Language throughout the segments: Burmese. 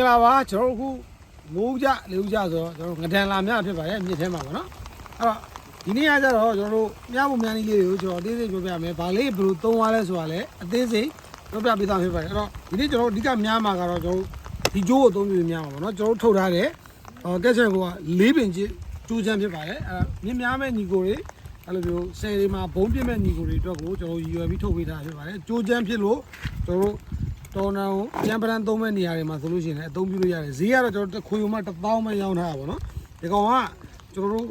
မင်္ဂလာပါကျွန်တော်တို့အခုမိုးကြလေဦးကြဆိုတော့ကျွန်တော်တို့ငဒန်လာမြဖြစ်ပါတယ်မြစ်ထဲမှာပေါ့နော်အဲ့တော့ဒီနေ့ကကြတော့ကျွန်တော်တို့မြဖို့မြန်လေးလေးတွေကိုကျွန်တော်အသေးစိတ်ပြောပြမယ်ဗာလေးဘယ်လိုသုံးသွားလဲဆိုတာလည်းအသေးစိတ်ပြောပြပေးသားဖြစ်ပါတယ်အဲ့တော့ဒီနေ့ကျွန်တော်တို့အဓိကမြမှာကတော့ကျွန်တော်တို့ဒီကြိုးကိုအသုံးပြုမြမှာပေါ့နော်ကျွန်တော်တို့ထုတ်ထားတယ်ဟောကက်ချက်ကလေးပင်ကြီးကျိုးချမ်းဖြစ်ပါတယ်အဲ့မြင့်များမဲ့ညီကိုတွေအဲ့လိုမျိုးဆယ်တွေမှာဘုံပြစ်မဲ့ညီကိုတွေအတွက်ကိုကျွန်တော်ရည်ရွယ်ပြီးထုတ်ပေးထားဖြစ်ပါတယ်ကျိုးချမ်းဖြစ်လို့ကျွန်တော်တို့ တော်နာကိုပြန်ပရန်သုံးမဲ့နေရာတွေမှာဆိုလို့ရှိရင်လည်းအသုံးပြုလို့ရတယ်ဈေးကတော့ကျွန်တော်တို့ခွေုံမှ1000ပဲရောင်းထားတာပေါ့နော်ဒီကောင်ကကျွန်တော်တို့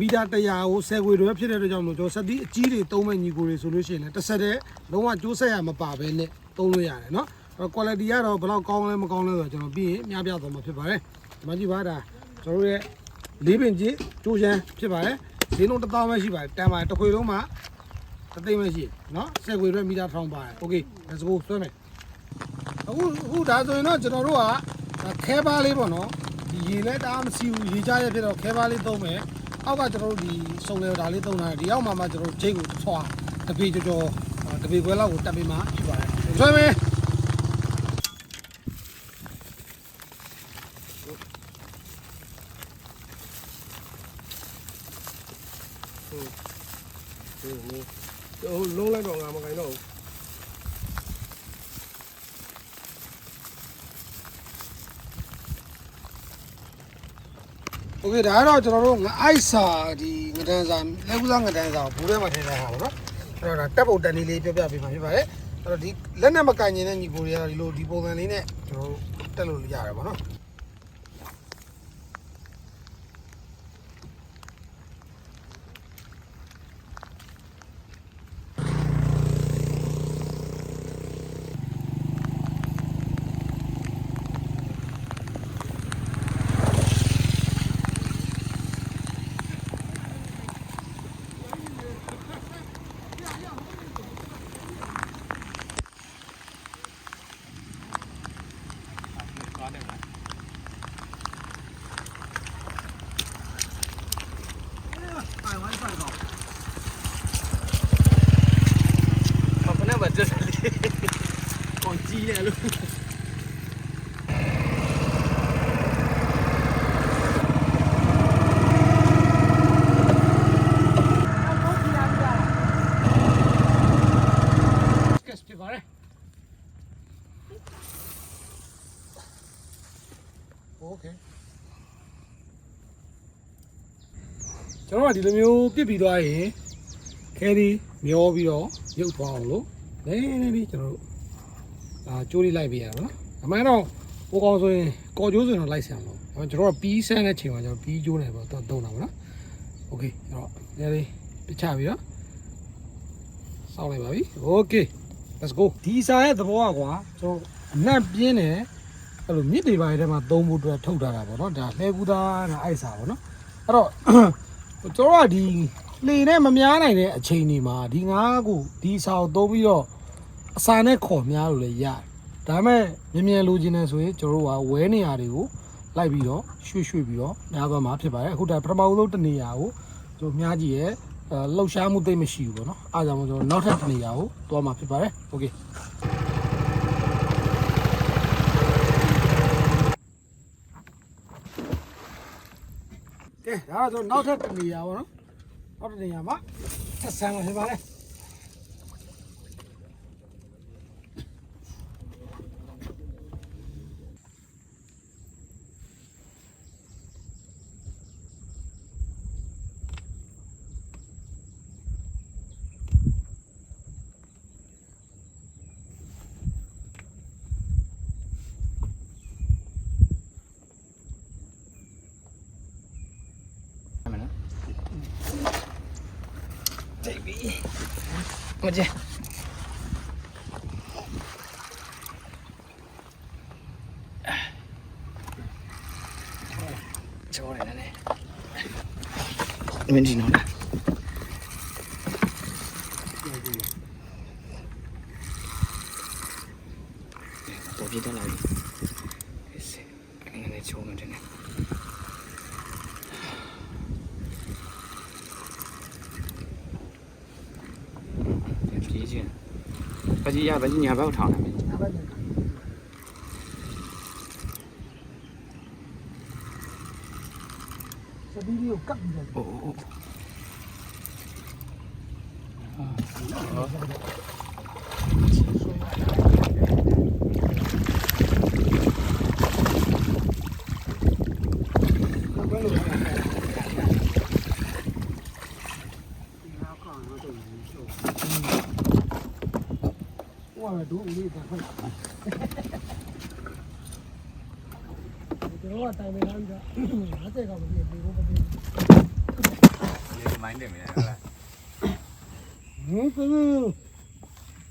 မီတာ100ကို10ခွေတွေပဲဖြစ်တဲ့အတွက်ကြောင့်မို့ကျွန်တော်စက်တီးအကြီးတွေသုံးမဲ့ညီကိုတွေဆိုလို့ရှိရင်လည်းတစ်ဆက်တည်းလုံးဝကျိုးဆက်ရမပါဘဲနဲ့သုံးလို့ရတယ်နော်အဲ့တော့ quality ကတော့ဘယ်လောက်ကောင်းလဲမကောင်းလဲဆိုတော့ကျွန်တော်ပြီးရင်မျှပြသွားမှာဖြစ်ပါတယ်ဒီမှာကြည့်ပါဒါကျွန်တော်တို့ရဲ့လေးပင်ကြီးကျိုးချမ်းဖြစ်ပါတယ်ဈေးနှုန်း1000ပဲရှိပါတယ်တန်ပါတယ်တစ်ခွေလုံးမှာတစ်သိန်းပဲရှိတယ်နော်10ခွေတွေမီတာ1000ပါတယ် okay let's go ဆွဲမယ် အခုအခုဒါဆိုရင်တော့ကျွန်တော်တို့ကဒါခဲပါလေးပေါ့နော်ဒီရေလည်းတအားမရှိဘူးရေကြရဖြစ်တော့ခဲပါလေးသုံးမယ်အောက်ကကျွန်တော်တို့ဒီစုံလေဒါလေးသုံးတာဒီအောက်မှာမှကျွန်တော်တို့ဂျိတ်ကိုထွာတပေကြော်ကြော်တပေခွဲလောက်ကိုတက်ပေးမှဖြစ်ပါတယ်ဆွဲမယ်ဟိုဟိုလုံးလိုက်တော့ငါမကိုင်တော့ဘူး โอเคဒါကတော့ကျွန်တော်တို့ငအိုက်စာဒီငဒန်းစာလက်ကူးစားငဒန်းစာကိုဘူးထဲမှာထည့်ထားတာပေါ့နော်အဲ့တော့ဒါတက်ပုံတက်လေးလေးပြောပြပေးမှာဖြစ်ပါတယ်အဲ့တော့ဒီလက်နဲ့မကင်ကျင်တဲ့ညီကိုတွေကဒီလိုဒီပုံစံလေးနဲ့ကျွန်တော်တို့တက်လို့ရတယ်ပေါ့နော် အောင်ကြီးတယ်လို့ကျွန်တော်ကဒီလိုမျိုးပြစ်ပြီးသွားရင်ခဲဒီမျောပြီးတော့ရုပ်သွားအောင်လို့နည်းနည်းလေးကျွန်တော်တို့ အာကြိုးလေးလိုက်ပေးရအောင်နော်အမှန်တော့ဟိုကောင်ဆိုရင်ကော်ကြိုးဆိုရင်တော့လိုက်ဆံလို့ကျွန်တော်တို့ပီးဆန်းတဲ့ချိန်မှာကျွန်တော်ပီးကြိုးနေပေါ့တော့တုံးတာပေါ့နော်โอเคအဲ့တော့နည်းလေးပြချပြီးတော့စောင်းလိုက်ပါပြီโอเค let's go ဒီစာရဲ့သဘောကကွာကျွန်တော်အနက်ပြင်းတယ်အဲ့လိုမြစ်တွေပိုင်းထဲမှာသုံးဖို့အတွက်ထုတ်ထားတာပေါ့နော်ဒါလှဲကူးသားနဲ့အိုက်စာပေါ့နော်အဲ့တော့ ကျွန်တော်ကဒီလှေနဲ့မများနိုင်တဲ့အချိန်ဒီမှာဒီငါးကိုဒီစာကိုသုံးပြီးတော့ အစာနဲ့ခေါ်များလို့လည်းရတယ်ဒါပေမဲ့မြင်မြန်လိုချင်တယ်ဆိုရင်ကျွန်တော်တို့ကဝဲနေရာတွေကိုလိုက်ပြီးတော့ရွှေ့ရွှေ့ပြီးတော့များသွားမှာဖြစ်ပါတယ်အခုဒါပထမဦးဆုံးတစ်နေရာကိုကျွန်တော်များကြည့်ရဲအဲလှုပ်ရှားမှုသိမ့်မရှိဘူးပေါ့နော်အားကြောင့်မို့ကျွန်တော်နောက်ထပ်တစ်နေရာကိုသွားမှာဖြစ်ပါတယ်โอเค ကဲဒါတော့ကျွန်တော်နောက်ထပ်တစ်နေရာပေါ့နော်နောက်တစ်နေရာမှာဆက်ဆံမှာဖြစ်ပါလေတိတ်ပြီ မကျ ချောတယ် နည်းနည်းအမင်းဒီနော်လားတော်ပြတော့ 鸡压本，你还不要尝尝？哦哦哦！啊，好。 ကတ်ပြီးတော့အိုးအိုးဘယ်လိုလဲဟိုကဒူးလေးတော့ဟုတ်ကျွန်တော်ကတိုင်ပင်လာပြီးတော့50ကောင်မပြည့်ဘူးမပြည့်ဒီမိုင်းတယ်မလားဘူးဟင်းကူ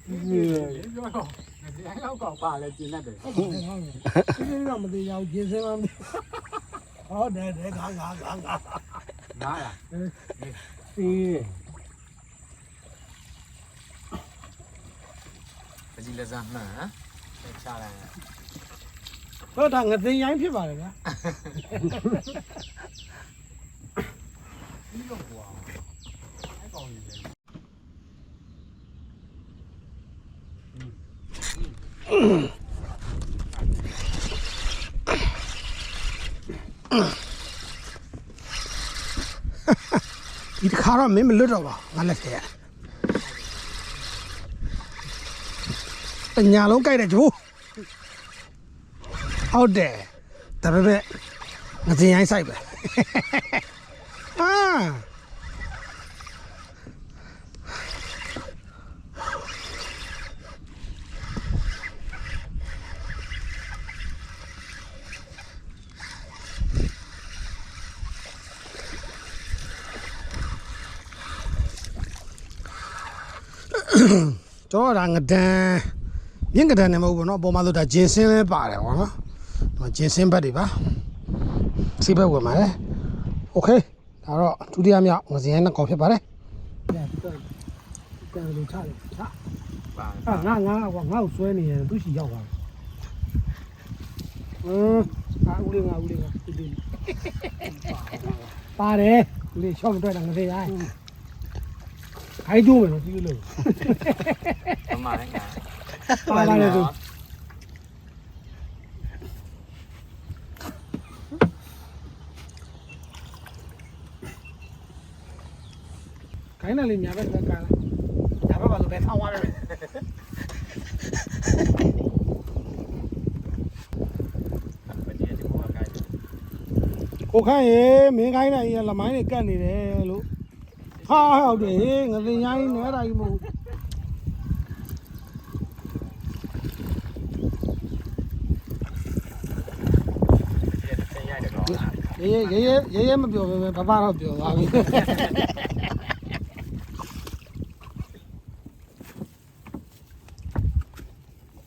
ဒီပြောတော့ဒီအဲ့လောက်ကောက်ပါလဲကျင်းတတ်တယ် ဟုတ်တယ်ဟုတ်တယ်ဒီလိုတော့မသေးရဘူးကျင်း စင်းမှမဟုတ်တယ်တဲ့ခါခါခါခါနားလားစီးပကြီးလက်စားမှန်ဟမ်ချလိုက်တော့ဒါငသိန်းရိုင်းဖြစ်ပါလေဗျာဒီတော့ကွာအဲ့ကောင်ကြီးလေဒီတစ်ခါတော့မင်းမလွတ်တော့ပါဘူးငါလက်ထဲရ ပညာလုံးကြိုက်တယ်ကျိုးဟုတ်တယ်ဒါပေမဲ့ငသိန်းရိုင်းဆိုင်ပဲအာကျွန်တော်ကဒါငဒန် မြင့်ငဒန်နဲ့မဟုတ်ဘူးเนาะပုံမှန်ဆိုဒါဂျင်စင်းလဲပါတယ်ဗောနော်ဒီဂျင်စင်းဘက်တွေပါစီးဘက်ဝင်ပါတယ်โอเคဒါတော့ဒုတိယမြောက်ငစင်းနှစ်ကောင်ဖြစ်ပါတယ်ပြန်ပြီးတော့ပြန်လို့ချတယ်ချ ပါ အာငါငါကွာငါ့ကိုဆွဲနေရင်သူရှိရောက်သွားတယ်ဟမ်အာဦးလေးငါဦးလေးငါဦးလေးပါတယ်ဦးလေးရှော့မတွေ့တာငစေးရိုင်းခိုင်းကျိုးမယ်နော်ကြည့်လို့ ပမာလဲငါ ပါပါတယ်သူခိုင်းတယ်လေညာဘက်ကကားညာဘက်ပါဆိုပဲထောင်းသွားတယ်ပကြီးဒီကောကိုက်ကိုခန့်ရေမင်းခိုင်းနိုင်ရလမိုင်းတွေကတ်နေတယ်လို့ဟာဟုတ်တယ်ငသိညာကြီးနဲတာကြီးမဟုတ် ဒီတဲ့ရိုက်တယ်ကော ရေရေရေရေရေမပြောပဲဘဘတော့ပြောသွားပြီ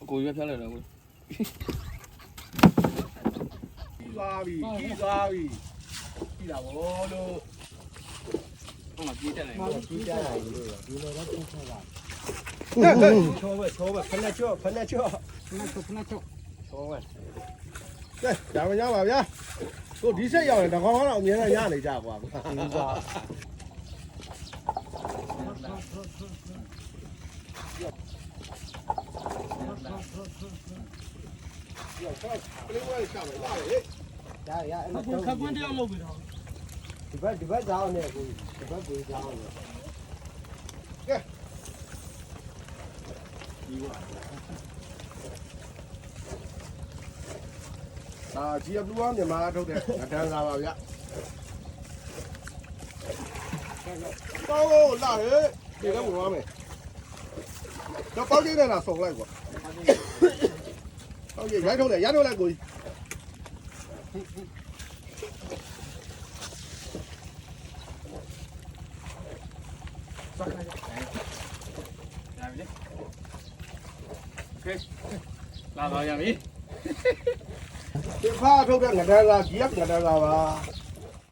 အကိုရွက်ဖြတ်လိုက်တော့ကိုပြီးသွားပြီပြီးသွားပြီပြီးတာဗောလို့ဟိုမှာပြေးတက်နေပြီးကြတာလို့ဒီလိုတော့ပြန်ဆက်ပါချောပဲချောပဲဖက်လက်ချောဖက်လက်ချောခဏချုပ်ခဏချုပ်ချောပဲကဲဒါမရပါဗျာ တို့ဒီဆက်ရောက်ရင်တကောင်ကတော့အမြဲတမ်းရနေကြကွာပြီးသွားရောက်တော့ပလေးဝဲချမယ်လာလေရရအဲ့ခလိုပ်ကွန်းခပ်ကွန်းတယောက်လုပ်ပြီတော့ဒီဘက်ဒီဘက်ကြောင်းနဲ့ကိုဒီဘက်ကိုကြောင်းနဲ့ဒါ GF ဒါ GW မြန်မာထုတ်တဲ့ငဒန်းစားပါဗျပေါင်းလို့လာဟဲ့ဒီကဝင်သွားမယ်တော့ပေါင်းကြည့်နေတာစုံလိုက်ကွာပေါင်းကြည့်ရိုက်ထုတ်တယ်ရိုက်ထုတ်လိုက်ကိုကြီးစားလိုက်ဒါပြီလေကဲလာပါရပြီ ဒီဖာထုတ်တဲ့ငဒန်းလာ GF ငဒန်းလာပါ